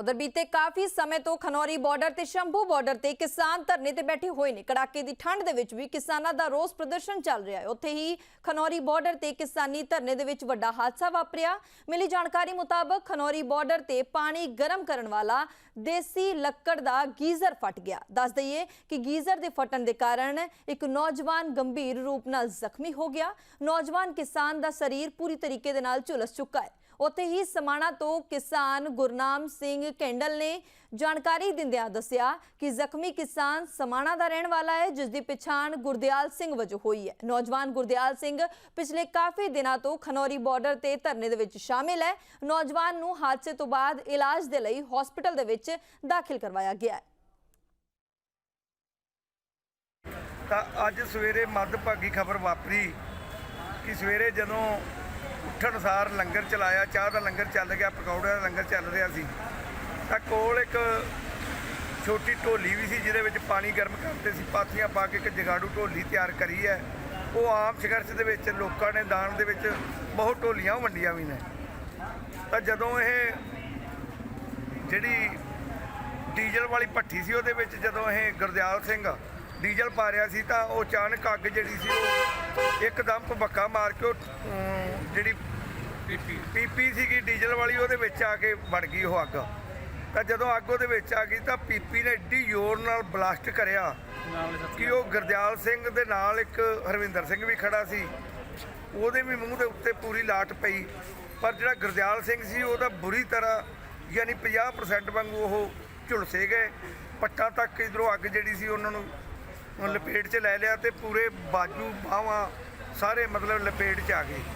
ਉਧਰ ਬੀਤੇ ਕਾਫੀ ਸਮੇਂ ਤੋਂ ਖਨੌਰੀ ਬਾਰਡਰ ਤੇ ਸ਼ੰਭੂ ਬਾਰਡਰ ਤੇ ਕਿਸਾਨ ਧਰਨੇ ਤੇ ਬੈਠੇ ਹੋਏ ਨੇ। ਕੜਾਕੇ ਦੀ ਠੰਡ ਦੇ ਵਿੱਚ ਵੀ ਕਿਸਾਨਾਂ ਦਾ ਰੋਸ ਪ੍ਰਦਰਸ਼ਨ ਚੱਲ ਰਿਹਾ ਹੈ। ਉੱਥੇ ਹੀ ਖਨੌਰੀ ਬਾਰਡਰ ਤੇ ਕਿਸਾਨੀ ਧਰਨੇ ਦੇ ਵਿੱਚ ਵੱਡਾ ਹਾਦਸਾ ਵਾਪਰਿਆ। ਮਿਲੀ ਜਾਣਕਾਰੀ ਮੁਤਾਬਕ ਖਨੌਰੀ ਬਾਰਡਰ ਤੇ ਪਾਣੀ ਗਰਮ ਕਰਨ ਵਾਲਾ ਦੇਸੀ ਲੱਕੜ ਦਾ ਗੀਜ਼ਰ ਫਟ ਗਿਆ। ਦੱਸ ਦਈਏ ਕਿ ਗੀਜ਼ਰ ਦੇ ਫਟਣ ਦੇ ਕਾਰਨ ਇੱਕ ਨੌਜਵਾਨ ਗੰਭੀਰ ਰੂਪ ਨਾਲ ਜ਼ਖਮੀ ਹੋ ਗਿਆ। ਨੌਜਵਾਨ ਕਿਸਾਨ ਦਾ ਸਰੀਰ ਪੂਰੀ ਤਰੀਕੇ ਦੇ ਨਾਲ ਝੁਲਸ ਚੁੱਕਾ ਹੈ। ਉੱਥੇ ਹੀ ਸਮਾਣਾ ਤੋਂ ਕਿਸਾਨ ਗੁਰਨਾਮ ਸਿੰਘ ਕੈਂਡਲ ਨੇ ਜਾਣਕਾਰੀ ਦਿੰਦਿਆਂ ਦੱਸਿਆ ਕਿ ਜ਼ਖਮੀ ਕਿਸਾਨ ਸਮਾਣਾ ਦਾ ਰਹਿਣ ਵਾਲਾ ਹੈ, ਜਿਸ ਦੀ ਪਛਾਣ ਗੁਰਦਿਆਲ ਸਿੰਘ ਵਜੋਂ ਹੋਈ ਹੈ। ਨੌਜਵਾਨ ਗੁਰਦਿਆਲ ਸਿੰਘ ਪਿਛਲੇ ਕਾਫੀ ਦਿਨਾਂ ਤੋਂ ਖਨੌਰੀ ਬਾਰਡਰ ਤੇ ਧਰਨੇ ਦੇ ਵਿੱਚ ਸ਼ਾਮਿਲ ਹੈ। ਨੌਜਵਾਨ ਨੂੰ ਹਾਦਸੇ ਤੋਂ ਬਾਅਦ ਇਲਾਜ ਦੇ ਲਈ ਹਸਪੀਟਲ ਦੇ ਵਿੱਚ ਦਾਖਲ ਕਰਵਾਇਆ ਗਿਆ ਹੈ। ਤਾਂ ਅੱਜ ਸਵੇਰੇ ਮੱਧਭਾਗੀ ਖਬਰ ਵਾਪਰੀ ਕਿ ਸਵੇਰੇ ਜਦੋਂ ਉੱਠਣ ਸਾਰ ਲੰਗਰ ਚਲਾਇਆ, ਚਾਹ ਦਾ ਲੰਗਰ ਚੱਲ ਗਿਆ ਪਕੌੜੇ ਦਾ ਲੰਗਰ ਚੱਲ ਰਿਹਾ ਸੀ। ਤਾਂ ਕੋਲ ਇੱਕ ਛੋਟੀ ਢੋਲੀ ਵੀ ਸੀ ਜਿਹਦੇ ਵਿੱਚ ਪਾਣੀ ਗਰਮ ਕਰਦੇ ਸੀ ਪਾਥੀਆਂ ਪਾ ਕੇ ਇੱਕ ਜਗਾੜੂ ਢੋਲੀ ਤਿਆਰ ਕਰੀ ਹੈ। ਉਹ ਆਮ ਸੰਘਰਸ਼ ਦੇ ਵਿੱਚ ਲੋਕਾਂ ਨੇ ਦਾਨ ਦੇ ਵਿੱਚ ਬਹੁਤ ਢੋਲੀਆਂ ਵੰਡੀਆਂ ਵੀ ਨੇ। ਤਾਂ ਜਦੋਂ ਇਹ ਜਿਹੜੀ ਡੀਜ਼ਲ ਵਾਲੀ ਭੱਠੀ ਸੀ ਉਹਦੇ ਵਿੱਚ ਜਦੋਂ ਇਹ ਗੁਰਦਿਆਲ ਸਿੰਘ ਡੀਜ਼ਲ ਪਾ ਰਿਹਾ ਸੀ ਤਾਂ ਉਹ ਅਚਾਨਕ ਅੱਗ ਜਿਹੜੀ ਸੀ ਉਹ ਇੱਕਦਮ ਭਬੱਕਾ ਮਾਰ ਕੇ ਜਿਹੜੀ ਪੀਪੀ ਸੀਗੀ ਡੀਜ਼ਲ ਵਾਲੀ ਉਹਦੇ ਵਿੱਚ ਆ ਕੇ ਵੜ ਗਈ ਉਹ ਅੱਗ। ਤਾਂ ਜਦੋਂ ਅੱਗ ਉਹਦੇ ਵਿੱਚ ਆ ਗਈ ਤਾਂ ਪੀਪੀ ਨੇ ਏਡੀ ਜ਼ੋਰ ਨਾਲ ਬਲਾਸਟ ਕਰਿਆ ਕਿ ਉਹ ਗੁਰਦਿਆਲ ਸਿੰਘ ਦੇ ਨਾਲ ਇੱਕ ਹਰਵਿੰਦਰ ਸਿੰਘ ਵੀ ਖੜਾ ਸੀ। ਉਹਦੇ ਵੀ ਮੂੰਹ ਦੇ ਉੱਤੇ ਪੂਰੀ ਲਾਟ ਪਈ। ਪਰ ਜਿਹੜਾ ਗੁਰਦਿਆਲ ਸਿੰਘ ਸੀ ਉਹਦਾ ਬੁਰੀ ਤਰ੍ਹਾਂ ਯਾਨੀ 50% ਵਾਂਗੂ ਉਹ ਝੁਲਸੇ ਗਏ। ਪੱਟਾਂ ਤੱਕ ਇਧਰੋਂ ਅੱਗ ਜਿਹੜੀ ਸੀ ਉਹਨਾਂ ਨੂੰ ਲਪੇਟ 'ਚ ਲੈ ਲਿਆ ਤੇ ਪੂਰੇ ਬਾਜੂ ਬਾਹਾਂ ਸਾਰੇ ਮਤਲਬ ਲਪੇਟ 'ਚ ਆ ਗਏ।